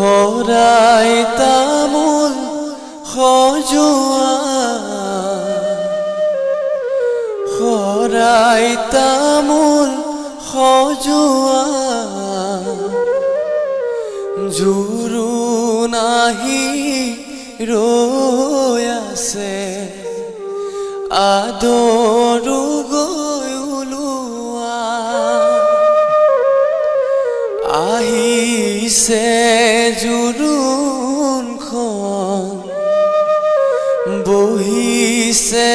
খরায় তামুল খজুয়া খরায় তামুল খজুয়া জুরু নাহি রয়াছে আদরু আহিছে জোৰোণখন বহিছে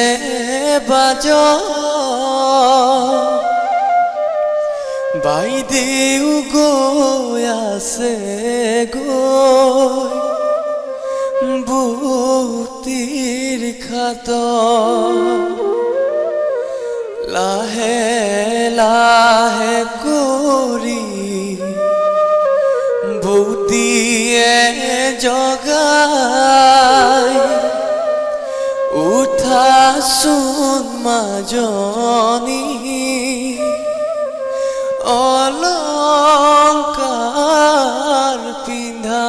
বাজ। বাইদেউ গৈ আছে গৈ বুটিৰ খাত। লাহে লাহে কৰি বুটিয়ে জগাই। উঠাচোন মাজনী। অলংকাৰ পিন্ধা।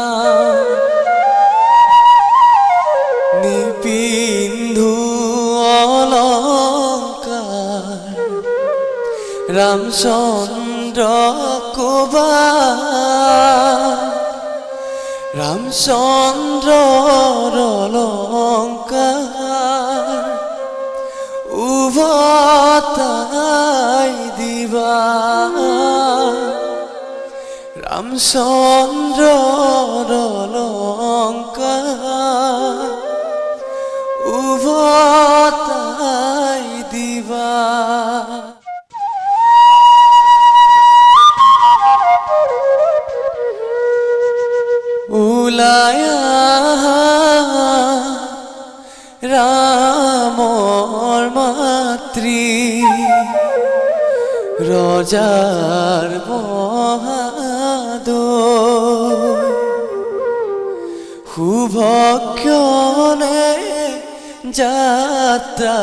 নিপিন্ধু অলংকাৰ ৰামচন্দ্ৰ কবা ৰামচন্দ্ৰৰ অলংকাৰ উভতাই দিবা ৰামচন্দ্ৰৰ অলংকাৰ উভতাই দিবা ৰামৰ মাতৃ ৰজাৰ বহাদুৰ শুভক্ষণে যাত্ৰা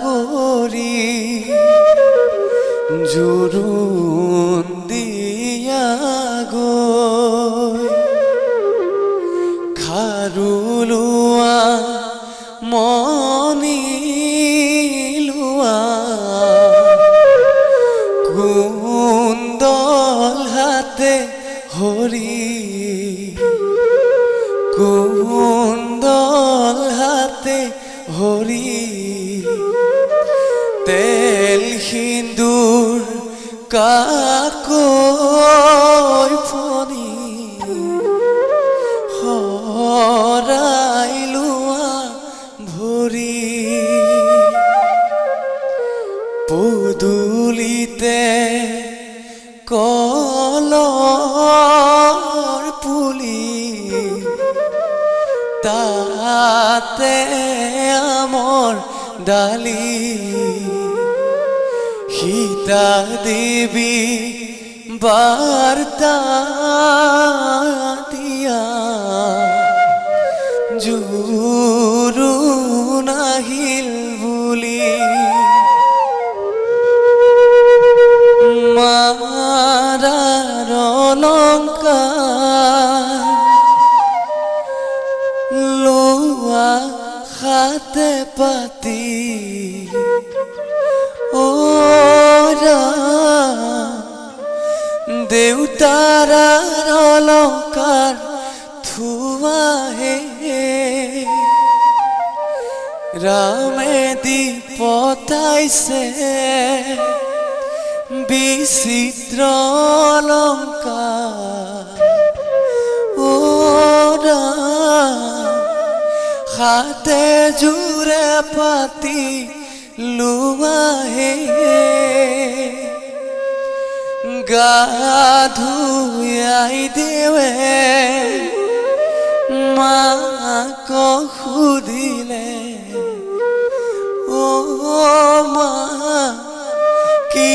কৰি জোৰোণ তেল সিন্দুৰ কাকৈ ফণি। শৰাই লোৱা ভৰি পদূলিতে কলৰ পুলি। তাতে আমৰ ডালি। সীতা দেৱী বাৰ্তা দিয়া। জোৰোণ আহিল বুলি। মাৰাৰ অলংকাৰ লোৱা হাতে পাতি। ওরা দেউতার অলংকার থুয়া হে। রামে দি পতাইছে বিচিত্র অলংকার ওরা হাতে জুড়ে পাতি লুয়াহে গা ধুয়াই দেৱে মাক সুধিলে অ' মা, কি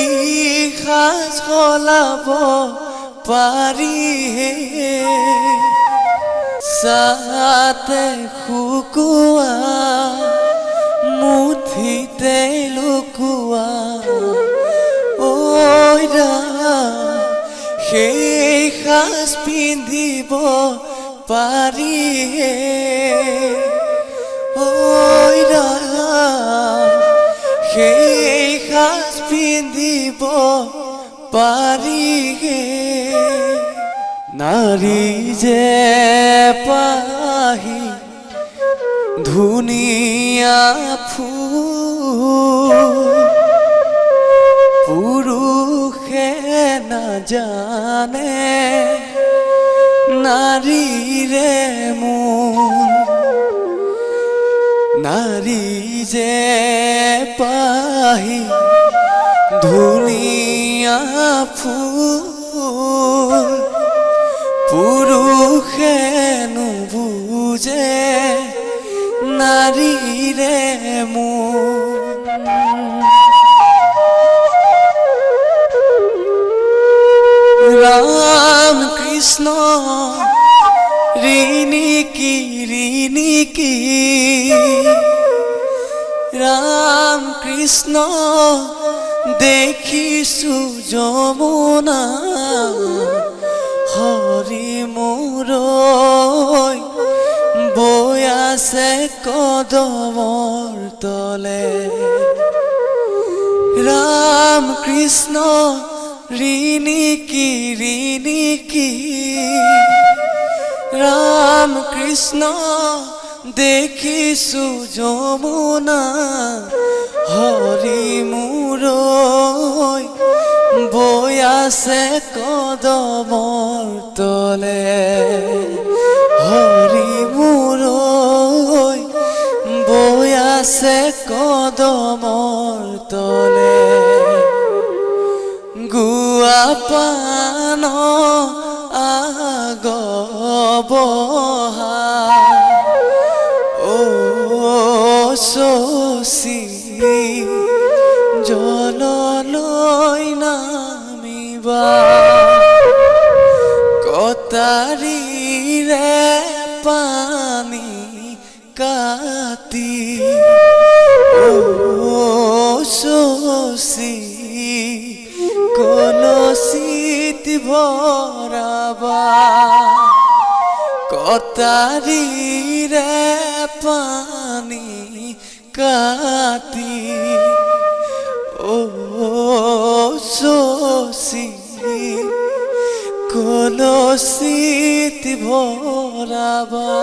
সাজ সলাব পাৰি হে চাতে শুকুৱা পিন্ধিব পাৰি হে ঐ ৰাম সেই সাজ পিন্ধিব পাৰি হে নাৰী যে পাহি ধুনীয়া ফুল পুৰুষে নাৰীৰে মন নাৰী যে পাহি ধুনীয়া ফুল পুৰুষে নুবুজে নাৰীৰে মন। ঋণী কি ঋণী কি? রাম কৃষ্ণ দেখিছো যমুনা হৰি মোৰ বৈ আছে কদমৰ তলে। রাম কৃষ্ণ, ঋণী কি ঋণী কি? রাম কৃষ্ণ দেখিছো যমুনা হৰি মোৰ বৈ আছে কদমৰ তলে। হৰি মোৰ বৈ আছে কদমৰ তলে। গুয়া পান আগবহা ও শশী জললৈ নামিবা। কটাৰীৰে পানী কাটি ও শশী কলসিত ভরাবা রে পানি কাটি ও সোসি কলসিত ভরাবা